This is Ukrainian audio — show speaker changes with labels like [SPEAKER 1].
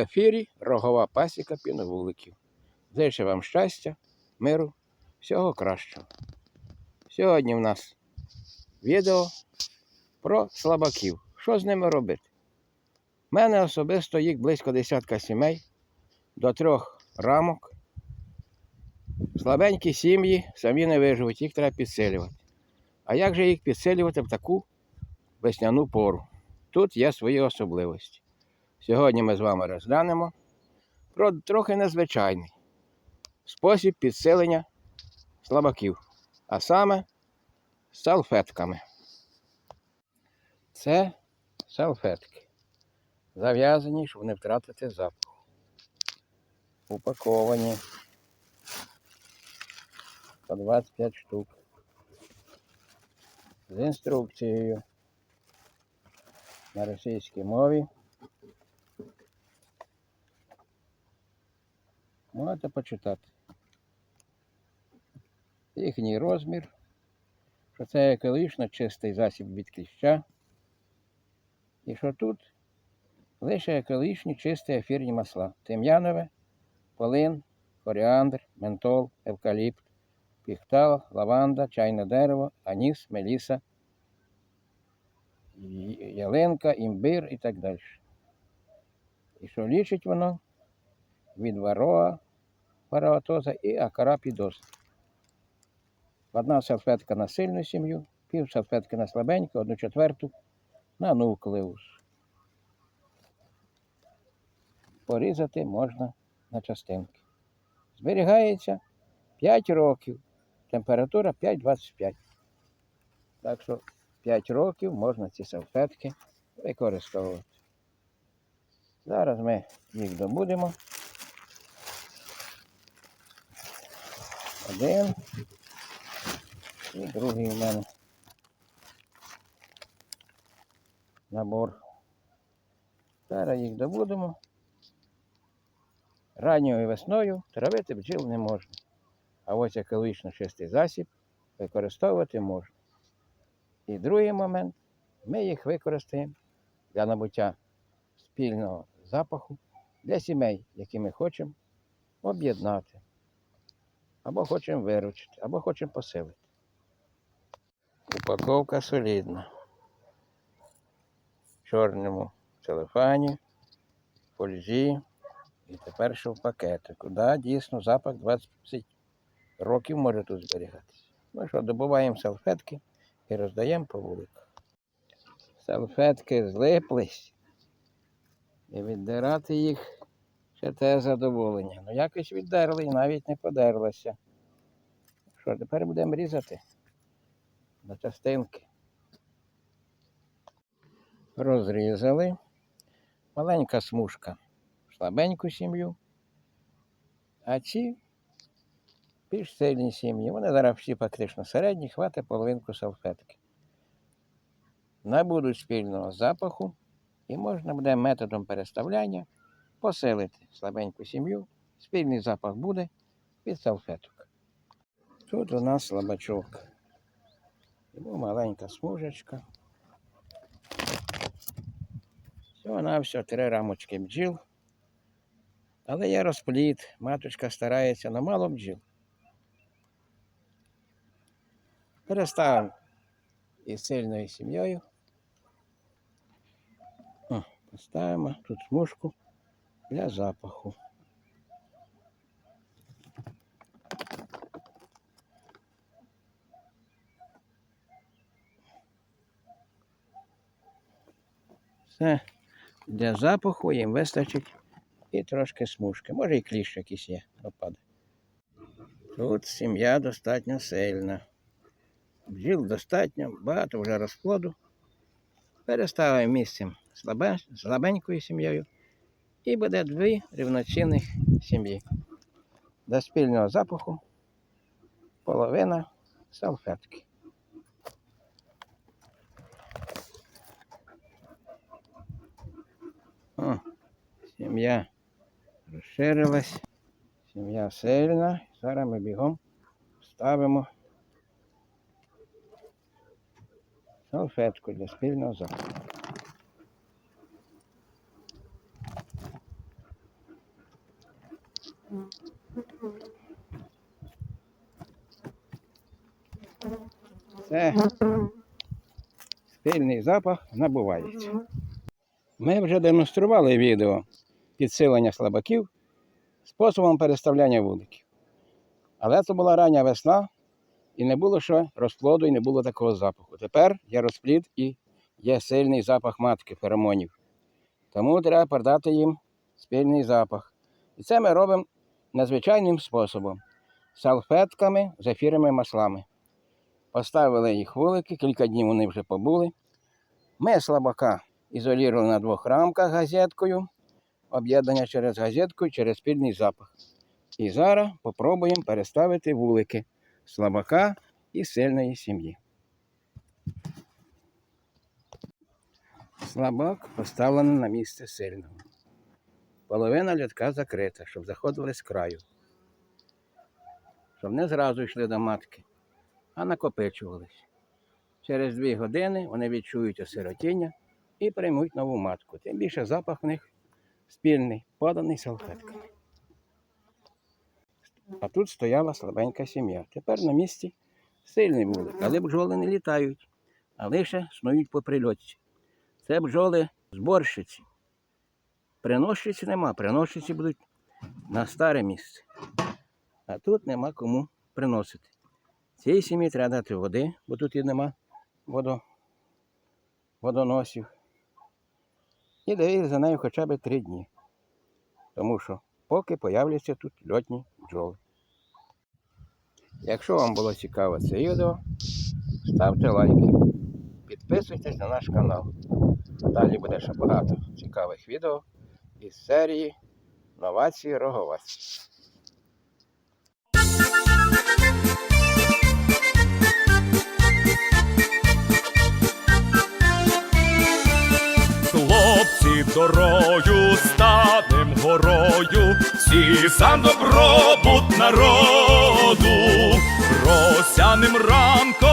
[SPEAKER 1] В ефірі Рогова пасіка піновуликів. Зичу вам щастя, миру, всього кращого. Сьогодні в нас відео про слабаків. Що з ними робити? У мене особисто їх близько десятка сімей до трьох рамок. Слабенькі сім'ї самі не виживуть, їх треба підсилювати. А як же їх підсилювати в таку весняну пору? Тут є свої особливості. Сьогодні ми з вами розглянемо про трохи незвичайний спосіб підсилення слабаків, а саме салфетками. Це салфетки. Зав'язані, щоб не втратити запах. Упаковані по 25 штук. З інструкцією на російській мові. Можете почитати. Їхній розмір, що це екологічно чистий засіб від кліща. І що тут лише екологічні чисті ефірні масла. Тим'янове, полин, коріандр, ментол, евкаліпт, піхтал, лаванда, чайне дерево, аніс, меліса, ялинка, імбир і так далі. І що лічить воно від вароа, параотоза і акарапідоз. Одна салфетка на сильну сім'ю, пів салфетки на слабеньку, одну четверту на нуклеус. Порізати можна на частинки. Зберігається 5 років. Температура 5,25. Так що 5 років можна ці салфетки використовувати. Зараз ми їх добудемо. Один. І другий в мене набор. Зараз їх добудемо. Ранньою весною травити бджіл не можна. А ось екологічно чистий засіб використовувати можна. І другий момент, ми їх використаємо для набуття спільного запаху для сімей, які ми хочемо об'єднати, або хочемо виручити, або хочемо посилити. Упаковка солідна. В чорному целефані, фользі і тепер ще в пакетику. Да, дійсно, запах 20 років може тут зберігатися. Ну що, добуваємо салфетки і роздаємо по вуликах. Салфетки злиплись. І віддирати їх ще те задоволення. Ну якось віддерли і навіть не подерлося. Що, тепер будемо різати на частинки. Розрізали. Маленька смужка слабеньку сім'ю. А ці більш сильні сім'ї. Вони зараз всі фактично середні, хватить половинку салфетки. Набудуть спільного запаху, і можна буде методом переставляння посилити слабеньку сім'ю. Спільний запах буде від салфеток. Тут у нас слабачок. Йому маленька смужечка. Всього на все три рамочки бджіл. Але є розпліт, маточка старається на мало бджіл. Переставимо із сильною сім'єю. Поставимо тут смужку для запаху. Все. Для запаху їм вистачить і трошки смужки. Може і кліщ якийсь є, пропаде. Тут сім'я достатньо сильна. Бджіл достатньо, багато вже розплоду. Переставимо місцем слабе, слабенькою сім'єю. І буде дві рівноцінних сім'ї. До спільного запаху половина салфетки. О, сім'я розширилась. Сім'я сильна. Зараз ми бігом ставимо салфетку для спільного запаху. Це спільний запах набувається. Ми вже демонстрували відео підсилення слабаків способом переставляння вуликів. Але це була рання весна, і не було ще розплоду, і не було такого запаху. Тепер є розплід і є сильний запах матки феромонів. Тому треба передати їм спільний запах. І це ми робимо надзвичайним способом салфетками з ефірними маслами. Поставили їх вулики, кілька днів вони вже побули. Ми слабака ізолювали на двох рамках газеткою, об'єднання через газетку і через спільний запах. І зараз попробуємо переставити вулики слабака і сильної сім'ї. Слабак поставлений на місце сильного. Половина літка закрита, щоб заходили з краю. Щоб не зразу йшли до матки, а накопичувались. Через дві години вони відчують осиротіння і приймуть нову матку. Тим більше запах в них спільний, поданий салфетками. А тут стояла слабенька сім'я. Тепер на місці сильний вулик, але бджоли не літають, а лише снують по прильотці. Це бджоли зборщиці. Приносчиці нема, приносчиці будуть на старе місце. А тут нема кому приносити. Цій сім'ї треба дати води, бо тут і нема водо, водоносів. І дає за нею хоча б три дні. Тому що поки появляться тут льотні бджоли. Якщо вам було цікаво це відео, ставте лайки. Підписуйтесь на наш канал. Далі буде ще багато цікавих відео із серії Новації Роговації.
[SPEAKER 2] Хлопці дорою, станем горою, всі за добробут народу, росяним ранком,